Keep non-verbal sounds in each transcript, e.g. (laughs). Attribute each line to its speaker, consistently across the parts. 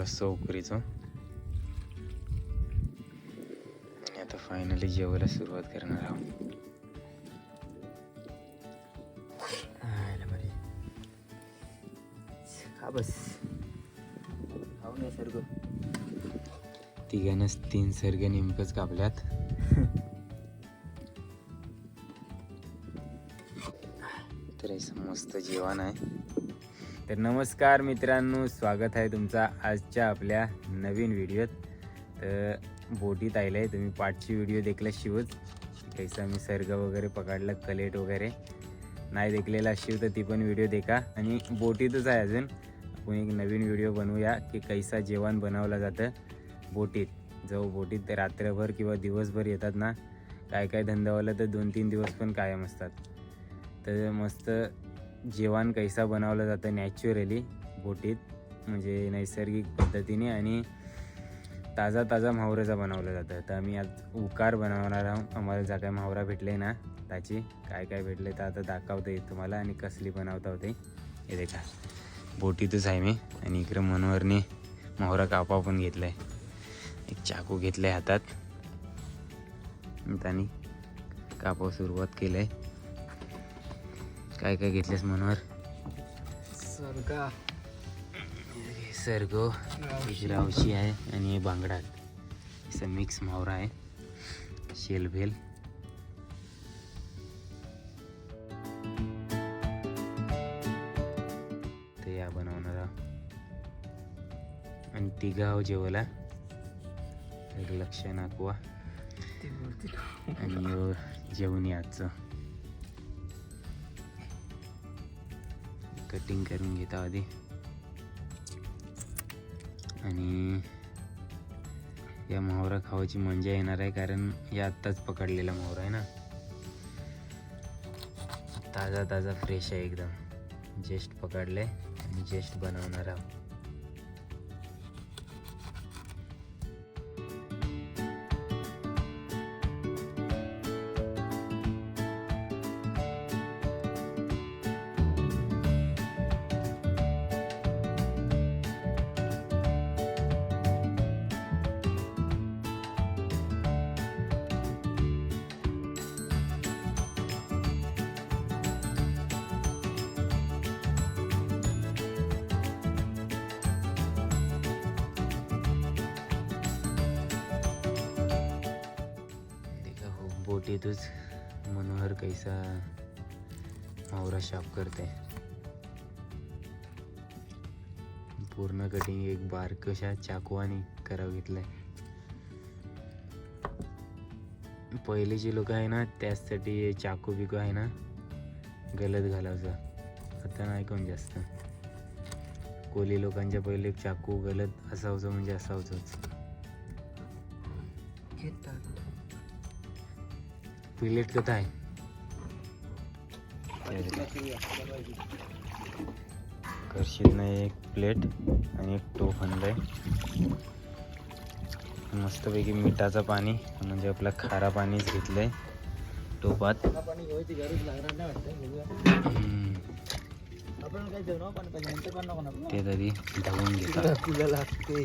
Speaker 1: रस्सा उकरीचो. आणि आता फायनली जेवायला सुरुवात करणार आहोत.
Speaker 2: बस. खाऊ नये सर्ग.
Speaker 1: तिघांनाच तीन सर्ग नेमकंच कापल्यात. (laughs) तर मस्त जेवण आहे. तर नमस्कार मित्रांनो स्वागत आहे तुमचा आजच्या आपल्या नवीन व्हिडिओत. तर बोटीत आलेलं आहे तुम्ही पाठची व्हिडिओ देखल्याशिवच कैसा मी सर्ग वगैरे पकडलं कलेट वगैरे. नाही देखलेला शिव तर ती पण व्हिडिओ देखा. आणि बोटीतच आहे अजून. आपण एक नवीन व्हिडिओ बनवूया की कैसा जेवण बनवलं जातं बोटीत. जो बोटीत रात्रभर किंवा दिवसभर येतात ना काय काय धंदावाला तर दोन तीन दिवस पण कायम असतात. तर मस्त जेवण कैसा बनवलं जातं नॅचरली बोटीत म्हणजे नैसर्गिक पद्धतीने आणि ताजा ताजा म्हावऱ्याचा बनवलं जातं. तर आम्ही आज उकार बनवणार आहोत. आम्हाला जा काय म्हावरा भेटले ना त्याची काय काय भेटले तर आता दाखवता येईल तुम्हाला आणि कसली बनवता होते. हे देखा बोटीतच आहे मी आणि इकडे मनोहरने म्हावरा कापा पण घेतलाय. एक चाकू घेतलाय हातात. आणि कापा कापावर सुरुवात केलंय. काय काय घेतलेस मनोहर?
Speaker 2: सर्गा.
Speaker 1: सरगो रावशी. आहे आणि हे बांगडा असं मिक्स मावरा आहे. शेल भेल ते या बनवणार. आणि तिघा आहो जेवायला तर लक्ष नाकवा आणि जेवण आजचं कटिंग करून घेता आधी. आणि या मोहरा खावायची मजा येणार आहे कारण या आत्ताच पकडलेला मोहरा आहे ना. ताजा ताजा फ्रेश आहे एकदम. जेस्ट पकडले आणि जेस्ट बनवणार आहोत. देखा हो मनोहर कैसा मावरा शाप करते. पूर्ण कटिंग एक बारकशा चाकवाने करावं घेतलंय. पहिलेचे लोक आहे ना त्याचसाठी चाकू बिकू आहे ना गलत घालायचं आता नाही कोण जास्त. कोली लोकांच्या पहिले चाकू गलत असावचं म्हणजे असावचंच प्लेट कथा आहे. करशील एक प्लेट आणि एक टोप आणलंय. मस्तपैकी मिठाचं पाणी म्हणजे आपलं खारा पाणीच घेतलंय टोपात.
Speaker 2: पाणी घ्यायची गरज लागणार नाही वाटतं
Speaker 1: हम्म,
Speaker 2: आपण काय जेवण पाणी पाहिजे नंतर पण नको ना
Speaker 1: ते तरी धुवून घेतात.
Speaker 2: तुला लागते.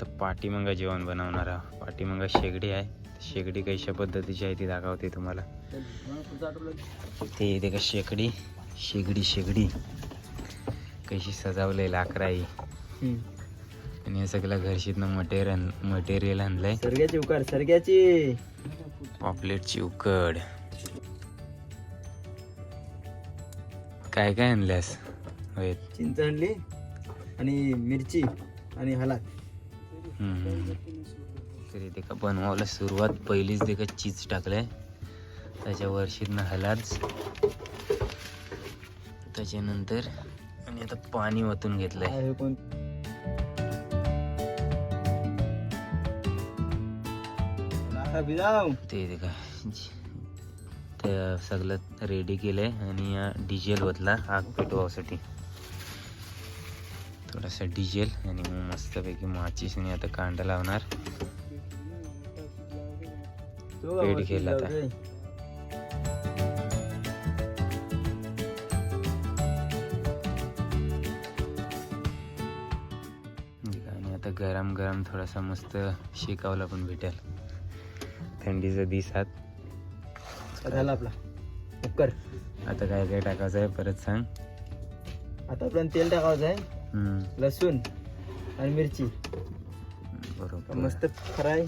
Speaker 1: तर आता पाठीमागा जेवण बनवणार आहोत. पाठीमागा शेगडी आहे. शेगडी कशा पद्धतीची आहे ती दाखवते तुम्हाला. ते इथे का शेगडी शेगडी शेगडी. कशी सजावलंय लाकराई आणि हे सगळं घरशीतनं मटेरियल मटेरियल आणलंय.
Speaker 2: सरग्याची उकार सरग्याची.
Speaker 1: पॉपलेटची उकड. काय काय आणल्यास?
Speaker 2: चिंच आणली आणि मिरची आणि हलाद
Speaker 1: हम्म. तर इथे का बनवायला सुरुवात पहिलीच ते का चीज टाकलंय. त्याच्या वर्षीतनं हलाच. त्याच्यानंतर आणि आता पाणी ओतून घेतलंय. ते का ते सगळं रेडी केलंय आणि डिझेल ओतला आग पेटवासाठी थोडासा डिझेल आणि मग मस्तपैकी माचीसने आता कांदा लावणार. पेट केला आता. आणि आता गरम गरम थोडासा मस्त शेकावला पण भेटेल. थंडीचा दिसात.
Speaker 2: झाला आपला. कुकर
Speaker 1: आता काय काय टाकायचं आहे परत सांग.
Speaker 2: आता आपण तेल टाकायचं आहे. लसूण आणि मिरची.
Speaker 1: बरोबर.
Speaker 2: मस्त फ्राय.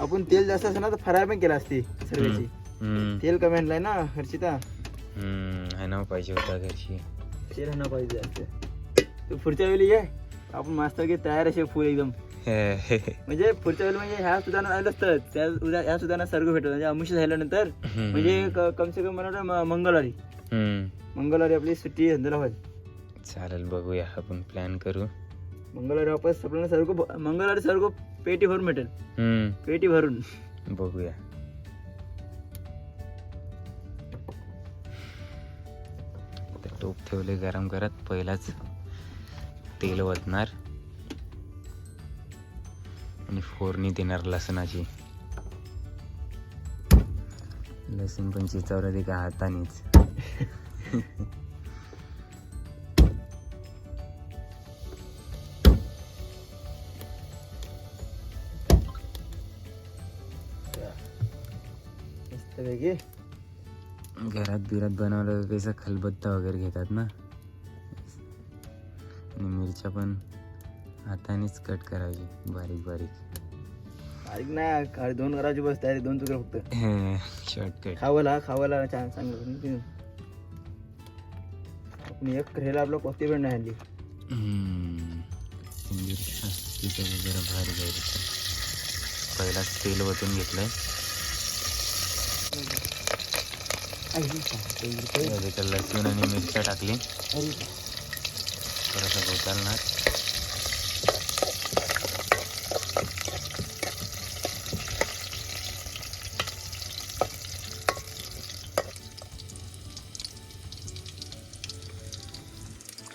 Speaker 2: आपण तेल जास्त असं ना तर फ्राय पण केला असती सर्वेची. तेल कमी आणलाय ना हर्षिता?
Speaker 1: है ना पाहिजे होता घरची.
Speaker 2: तेल आणा पाहिजे जास्त तू पुढच्या वेळी ये. आपण मस्त की तयार असे फुल एकदम. म्हणजे पुढच्या वेळी म्हणजे ह्या सुधारणा आलं असतं. त्या उद्या ह्या सुधारणा सर्व भेटत म्हणजे अमुष झाल्यानंतर म्हणजे क- कम से कम मला वाटतं म- मंगळवारी. मंगळवारी आपली सुट्टी धंद्याला होईल.
Speaker 1: चालेल बघूया. आपण प्लॅन करू.
Speaker 2: मंगळवारी वापस आपल्याला सर्व ब- मंगळवारी सर्व पेटी भरून भेटेल.
Speaker 1: हम्म,
Speaker 2: पेटी भरून.
Speaker 1: बघूया. आता टोप ठेवले गरम करत. पहिलाच तेल ओतणार. आणि फोडणी देणार लसणाची. लसूण पण चिचावर ते का हातानेच. (laughs)
Speaker 2: पैकी
Speaker 1: घरात बिरात बनवलं कसं खलबत्ता वगैरे घेतात ना. आणि मिरच्या पण हातानेच कट करायची बारीक बारीक.
Speaker 2: ऐक ना का- दोन करायची बस तयारी दोन तुकडे फक्त.
Speaker 1: शॉर्टकट
Speaker 2: खावाला खावाला छान पण आपण एक रेला आपलं पण नाही आणली.
Speaker 1: तिथं वगैरे भारी जाईल पहिला तेल वतून घेतलंय. त्यात लसूण आणि मिरच्या टाकली. थोडासा घोटालणार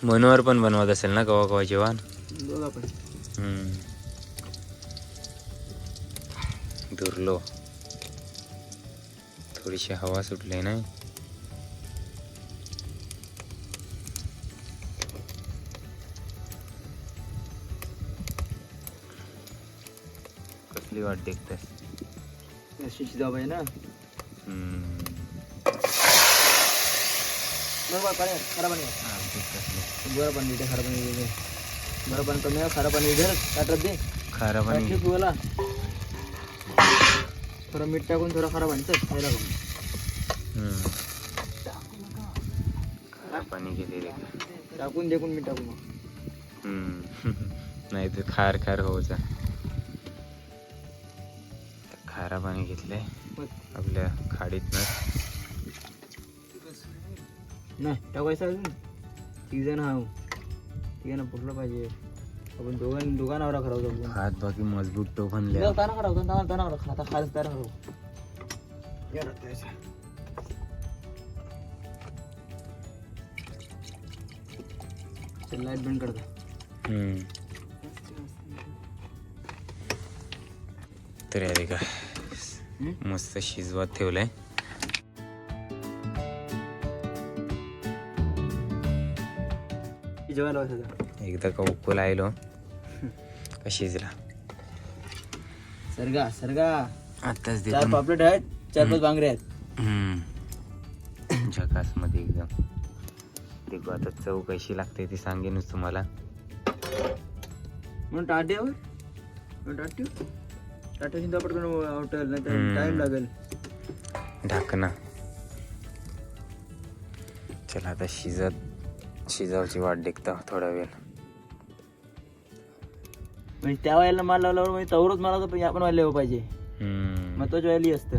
Speaker 1: मनोहर पण बनवत असेल ना कवा कवा जेवण थोडीशी हवा सुटली नाही कसली वाट
Speaker 2: अशी शिजाव पाहिजे ना?
Speaker 1: हम्म.
Speaker 2: बरं बरं पाणी खरा पाणी. बरं पाणी दे खरा पाणी दे बरं पाणी कमी आहे खरा पाणी दे ताटात दे.
Speaker 1: खारं
Speaker 2: पाणी पिवाला थोडं मीठ टाकून थोडं खरा पाणी चल खायला बघ
Speaker 1: हम्म.
Speaker 2: टाकून देखून टाकून मग. (laughs)
Speaker 1: नाही तर खार खार होऊचा खारा पाणी घेतलंय
Speaker 2: मग
Speaker 1: आपल्या खाडीत
Speaker 2: नाही टाकायचं अजून. तिघ जण हा तिघांना पुरलं पाहिजे. आपण दोघां दोघांना खराब जाऊ
Speaker 1: हात बाकी मजबूत टोकनल्या
Speaker 2: ताना खराब ताना ताना खराब आता खायला तयार खराब चल लाइट बंद करता.
Speaker 1: तर आहे का? मस्त शिजवत ठेवलंय. एकदा का उकल आयलो का शिजला?
Speaker 2: सरगा सरगा.
Speaker 1: आताच
Speaker 2: चार
Speaker 1: देखून
Speaker 2: पापलेट आहेत चार पाच बांगरे आहेत.
Speaker 1: हम्म. झकासमध्ये एकदम. देखू आता चव कशी लागते ती सांगेनच तुम्हाला.
Speaker 2: म्हणून टाट्यावर? टाट्यू? टाट्या चिंता पटकन हॉटेल नाही
Speaker 1: हम्म.
Speaker 2: टाइम लागेल.
Speaker 1: ढाकणा चला आता शिजत शिजावची वाट देखता थोडा वेळ.
Speaker 2: म्हणजे त्या वेळेला माल लावल्यावर म्हणजे तवरच मला तर आपण वाढले पाहिजे.
Speaker 1: हम्म.
Speaker 2: महत्त्वाच्या वेळेला ही असतं.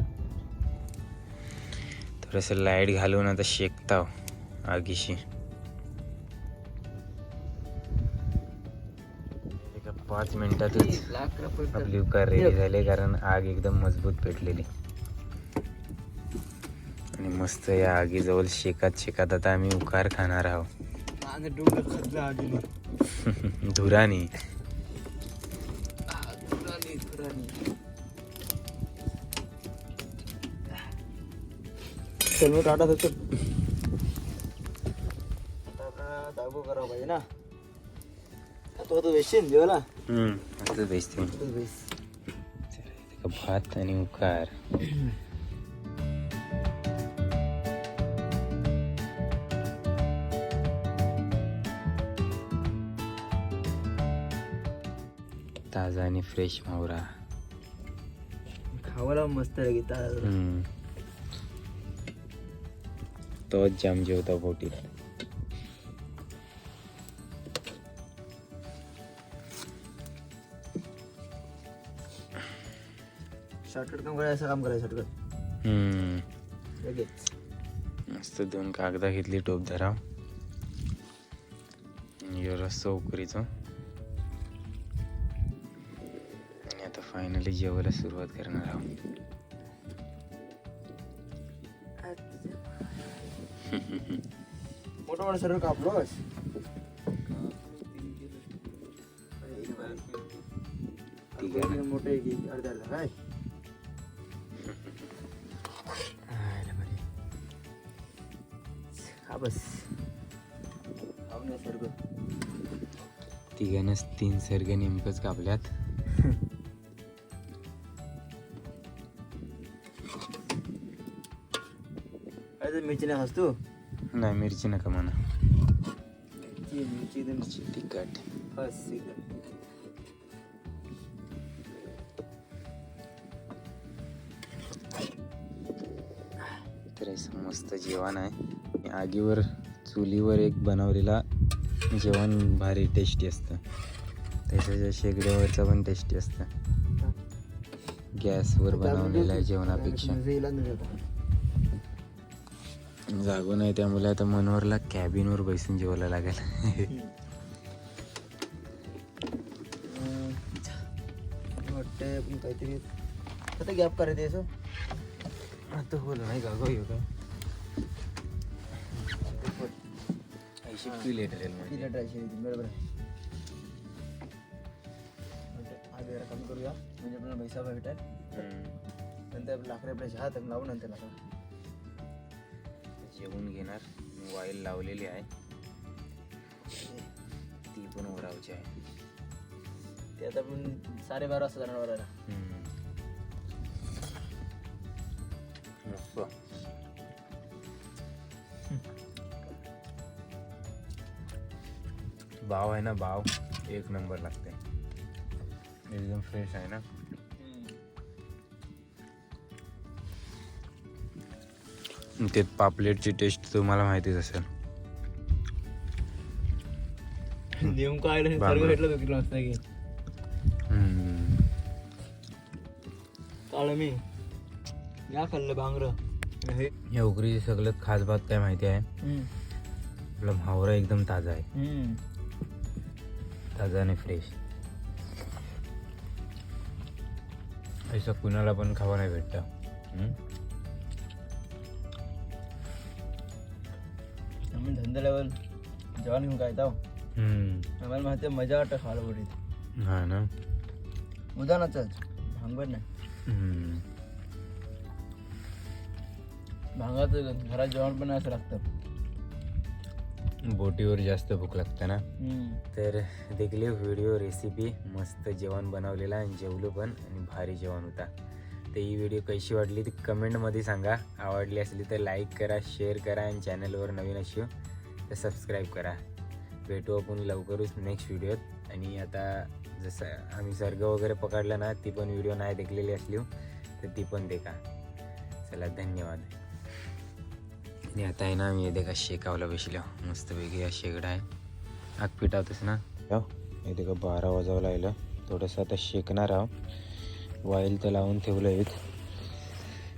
Speaker 1: थोडंसं लाइट घालून आता शेकताव आगीशी. पाच मिनिटातच आपली उकार रेडी झाले कारण आग एकदम मजबूत पेटलेली. आणि मस्त या आगीजवळ शेकात शेकात आता आम्ही उकार खाणार आहोत. (laughs) धुरानी.
Speaker 2: चल टाटा होतो दाबो करावं पाहिजे ना. तो तो वेशीन जेवला
Speaker 1: हम्म, असंच
Speaker 2: तो बेस
Speaker 1: भात आणि उकार ताजा आणि फ्रेश मावरा
Speaker 2: खावायला मस्त आहे
Speaker 1: हम्म. तोच जाम जेवता पोटी
Speaker 2: शॉर्टकट काम करायचं काम करायचं शॉर्टकट
Speaker 1: हम्म.
Speaker 2: लगेच.
Speaker 1: मस्त दोन कागदा घेतली टोप धराव रस्सा उकरीचो आणि आता फायनली जेवायला सुरुवात करणार आहोत.
Speaker 2: मोठं मोठं सर्व कापलोस. मोठं आहे की अर्ध्याला काय
Speaker 1: तिघांनाच तीन सर्ग नेमकंच कापल्यात.
Speaker 2: मिरची नाही खास तू?
Speaker 1: नाही मिरची नका म्हणा.
Speaker 2: मिरची मिरची
Speaker 1: तिखट. तर मस्त जेवण आहे. आगीवर चुलीवर एक बनवलेला जेवण भारी टेस्टी असतं. त्याच्या शेगड्यावरचं पण टेस्टी असतं. गॅसवर बनवलेल्या जेवणापेक्षा. जागो नाही त्यामुळे आता मनोहरला कॅबिनवर बसून जेवायला लागेल.
Speaker 2: आपण काहीतरी. आता गॅप करायचं असं.
Speaker 1: आता बोल नाही का? गो काय ऐंशी
Speaker 2: किती लेटर? बरोबर आहे. आज जरा कमी करूया. म्हणजे आपल्याला पैसा भेटेल. नंतर आपलं लाकडे आपल्या हात लावू नंतर लाकडं.
Speaker 1: जेवून घेणार. वाईल लावलेली आहे. ती पण ओढावची आहे.
Speaker 2: ते आता आपण साडेबारा वाजता जाणार वरायला
Speaker 1: मस्त. भाव आहे ना भाव? एक नंबर लागते. एकदम फ्रेश आहे ना ते पापलेटची टेस्ट तुम्हाला माहितीच असेल.
Speaker 2: नेमकं सर्व
Speaker 1: बांगडा.
Speaker 2: भेटलं तो की. काळ मी. या खाल्लं भांगर. हे
Speaker 1: या उकरीची सगळ्यात खास बात काय माहिती आहे? आपला भावरा एकदम ताजा आहे. ताजा आणि फ्रेश असं कुणाला पण खावा नाही भेटतं?
Speaker 2: आम्ही धंद्याल्यावर जेवण घेऊन जाऊ
Speaker 1: हम्म.
Speaker 2: आम्हाला माहिती आहे मजा वाटतं खायला बोटीत
Speaker 1: हा ना
Speaker 2: उदाहरणाच भांगवर नाही. भांगाचं घरात जेवण पण असं लागतं
Speaker 1: बोटीवर जास्त भूक लागते ना? तर देखले व्हिडिओ रेसिपी मस्त जेवण बनवलेला आणि जेवलो पण आणि भारी जेवण होता. तर ही व्हिडिओ कशी वाटली ती कमेंटमध्ये सांगा. आवडली असली तर लाईक करा शेअर करा आणि चॅनलवर नवीन असो तर सबस्क्राईब करा. भेटू आपण लवकरच नेक्स्ट व्हिडिओत आणि आता जसं आम्ही सर्ग वगैरे पकडला ना ती पण व्हिडिओ नाही देखलेली असली तर ती पण देखा. चला धन्यवाद. आणि आता आहे ना मी का शेकावला बसल्या मस्तपैकी या शेगडा आहे आग पिटावतस ना। हो का बारा वाजावं लागलं थोडंसं आता शेकणार आहो। वाईल तर लावून ठेवलं आहेत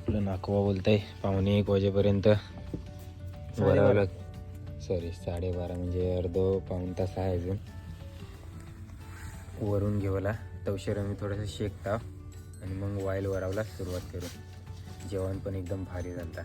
Speaker 1: आपलं नाकवा बोलताय पावणे एक वाजेपर्यंत. वरावं सॉरी साडेबारा म्हणजे अर्धो पाऊण तास आहे अजून. वरून घेवला तवशेर मी थोडंसं शेकता. आणि मग वाईल वरावला सुरुवात करू. जेवण पण एकदम भारी झालं